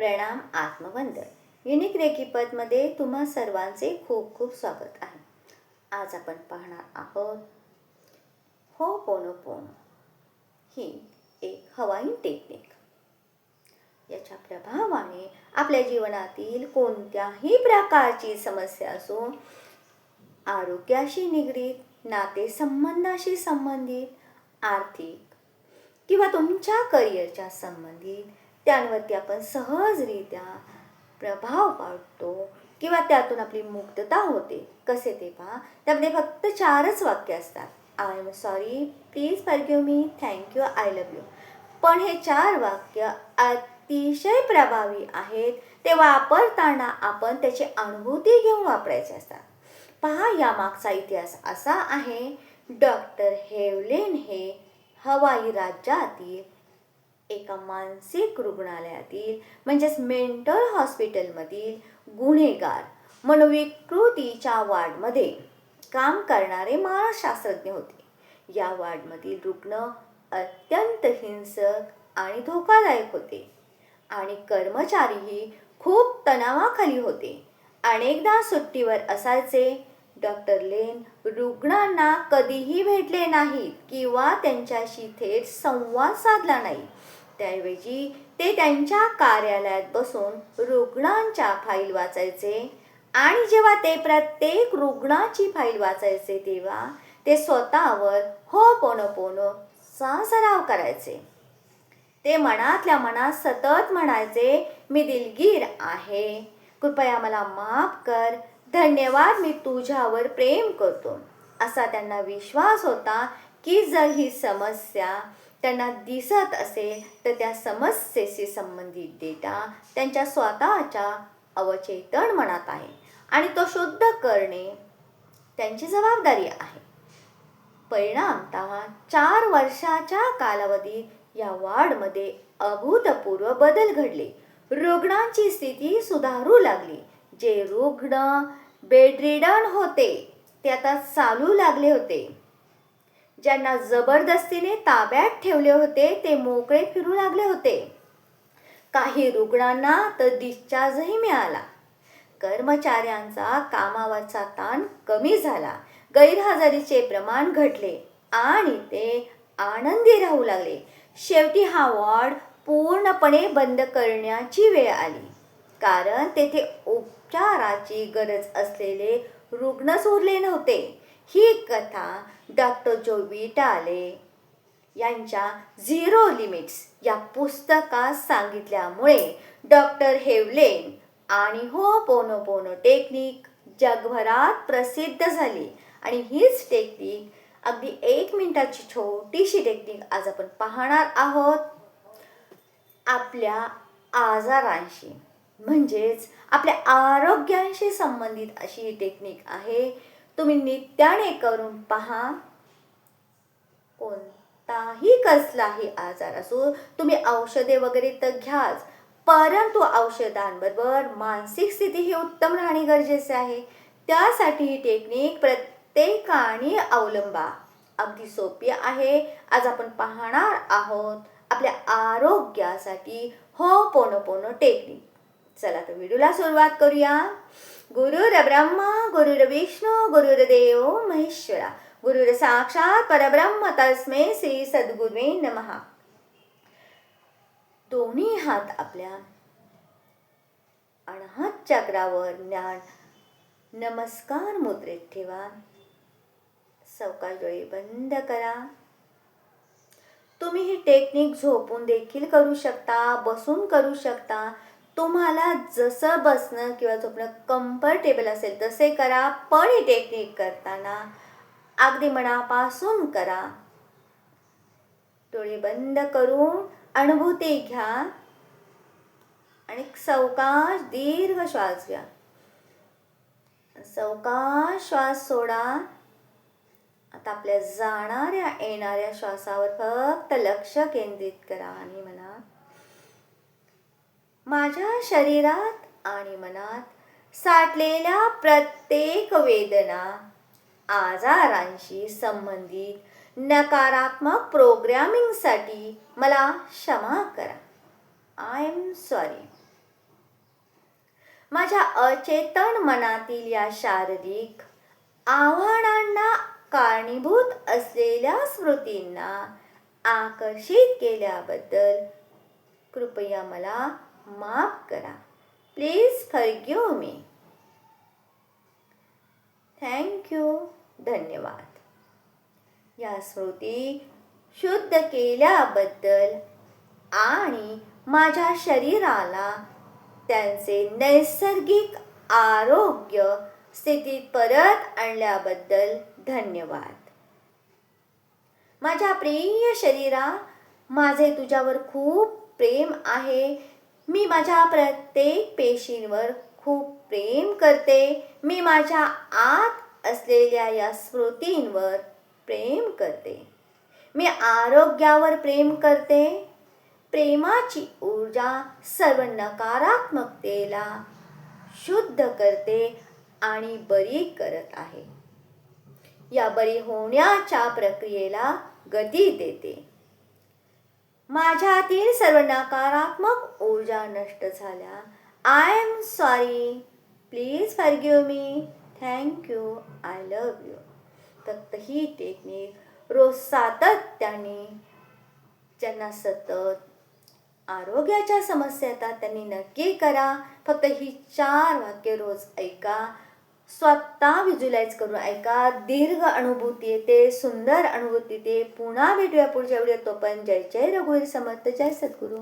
प्रणाम आत्मवंदन. युनिक रेकीपदमध्ये तुम्हा सर्वांचे खूप खूप स्वागत आहे. आज आपण पाहणार आहोत हो पोनो पोनो. ही एक हवाई टेक्निक याच्या प्रभावाने आपल्या जीवनातील कोणत्याही प्रकारची समस्या असो आरोग्याशी निगडीत नातेसंबंधाशी संबंधित आर्थिक किंवा तुमच्या करिअरच्या संबंधित त्यांवरती आपण सहजरित्या प्रभाव पाडतो किंवा त्यातून आपली मुक्तता होते. कसे ते पहा? त्यामध्ये फक्त चारच वाक्य असतात. I am sorry please forgive me thank you I love you पण हे चार वाक्य अतिशय प्रभावी आहेत. ते वापरताना आपण त्याची अनुभूती घेऊन वापरायचे असतात. पहा यामागचा इतिहास असा आहे. डॉक्टर हेवलेन हे हवाई राज्यातील एका मानसिक रुग्णालयातील म्हणजेच मेंटल हॉस्पिटलमधील गुन्हेगार मनोविकृतीच्या वार्डमध्ये काम करणारे मानसशास्त्रज्ञ होते. या वार्डमधील रुग्ण अत्यंत हिंसक आणि धोकादायक होते आणि कर्मचारीही खूप तणावाखाली होते. अनेकदा सुट्टीवर असायचे डॉक्टर लेन रुग्णांना कधीही भेटले नाहीत किंवा त्यांच्याशी थेट संवाद साधला नाही. त्याऐवजी ते त्यांच्या कार्यालयात बसून रुग्णांच्या फाईल वाचायचे. आणि जेव्हा ते प्रत्येक रुग्णाची फाईल वाचायचे तेव्हा ते स्वतःवर हो पोनो पोनो चा सराव करायचे. ते मनातल्या मनात सतत म्हणायचे मी दिलगीर आहे. कृपया मला माफ कर. धन्यवाद मी तुझ्यावर प्रेम करतो. असा त्यांना विश्वास होता की जर ही समस्या त्यांना दिसत असेल तर त्या समस्येशी संबंधित डेटा त्यांच्या स्वतःच्या अवचेतन मनात आहे आणि तो शुद्ध करणे त्यांची जबाबदारी आहे. परिणामतः चार वर्षाच्या कालावधीत या वार्डमध्ये अभूतपूर्व बदल घडले. रुग्णांची स्थिती सुधारू लागली. जे रुग्ण बेडरिडन होते ते आता चालू लागले होते. ज्यांना जबरदस्तीने ताब्यात ठेवले होते ते मोकळे फिरू लागले होते. काही रुग्णांना तर डिस्चार्जही मिळाला. कर्मचाऱ्यांचा कामावरचा ताण कमी झाला. गैरहजेरीचे प्रमाण घटले आणि ते आनंदी राहू लागले. शेवटी हा वॉर्ड पूर्णपणे बंद करण्याची वेळ आली. कारण तेथे उपचाराची गरज असलेले रुग्णच उरले नव्हते. ही कथा डॉक्टर जोवी टाले यांच्या झिरो लिमिट्स या पुस्तकात सांगितल्यामुळे डॉक्टर हेवलेन आणि हो पोनो पोनो टेक्निक जगभरात प्रसिद्ध झाली. आणि हीच टेक्निक अगदी एक मिनिटाची छोटीशी टेक्निक आज आपण पाहणार आहोत. आपल्या आजारांशी म्हणजेच आपल्या आरोग्याशी संबंधित अशी ही टेक्निक आहे. तुम्ही नित्याने करून पहा. कोणताही कसलाही आजार असो तुम्ही औषधे वगैरे तर घ्याच परंतु औषधांबरोबर मानसिक स्थिती ही उत्तम राहणे गरजेचे आहे. त्यासाठी ही टेक्निक प्रत्येकाने अवलंबा. अगदी सोपी आहे. आज आपण पाहणार आहोत आपल्या आरोग्यासाठी हो पोनो पोनो टेक्निक चला तर व्हिडिओला सुरुवात करूया. गुरुर ब्रह्मा गुरुर विष्णू गुरुर्देव महेश्वरा. गुरुर साक्षात परब्रह्म तस्मे श्री सद्गुरुवे नमहा दोन्ही हात आपल्या अनाहत चक्रावर ज्ञान नमस्कार मुद्रेत ठेवा. सवकाश डोळे बंद करा. तुम्ही ही टेक्निक झोपून देखील करू शकता बसून करू शकता. तुम्हाला जसं बसणं किंवा झोपणं कम्फर्टेबल असेल तसे करा. पण ही टेक्निक करताना अगदी मनापासून करा. डोळे बंद करून अनुभूती घ्या. आणि सावकाश दीर्घ श्वास घ्या. सवकाश श्वास सोडा. आता आपल्या जाणाऱ्या येणाऱ्या श्वासावर फक्त लक्ष केंद्रित करा आणि म्हणा माझ्या शरीरात आणि मनात साठलेल्या प्रत्येक वेदना आजारांशी संबंधित नकारात्मक प्रोग्रॅमिंगसाठी मला क्षमा करा. आय एम सॉरी माझ्या अचेतन मनातील या शारीरिक आव्हानांना कारणीभूत असलेल्या स्मृतींना आकर्षित केल्याबद्दल कृपया मला माफ करा. प्लीज फरग्यू मी थँक्यू धन्यवाद. या स्मृती शुद्ध केल्याबद्दल आणि माझ्या शरीराला त्यांचे नैसर्गिक आरोग्य स्थितीत परत आणल्याबद्दल धन्यवाद. माझ्या प्रिय शरीरा माझे तुझ्यावर खूप प्रेम आहे. मी माझ्या प्रत्येक पेशींवर खूप प्रेम करते. मी माझ्या आत असलेल्या या स्मृतींवर प्रेम करते. मी आरोग्यावर प्रेम करते. प्रेमाची ऊर्जा सर्व नकारात्मकतेला शुद्ध करते आणि बरी करत आहे. या बरी होण्याच्या प्रक्रियेला गती देते. माझ्यातील सर्व नकारात्मक ऊर्जा नष्ट झाल्या. I am sorry please forgive me thank you I love you फक्त ही टेक्निक रोज सातत्याने ज्यांना सतत आरोग्याच्या समस्या येतात त्यांनी नक्की करा. फक्त ही चार वाक्य रोज ऐका. स्वतः व्हिज्युलाइज करून ऐका. दीर्घ अनुभूती येते सुंदर अनुभूती येते. पुन्हा भेटूया पुढच्या व्हिडिओ तोपर्यंत जय जय रघुवीर समर्थ. जय सद्गुरू.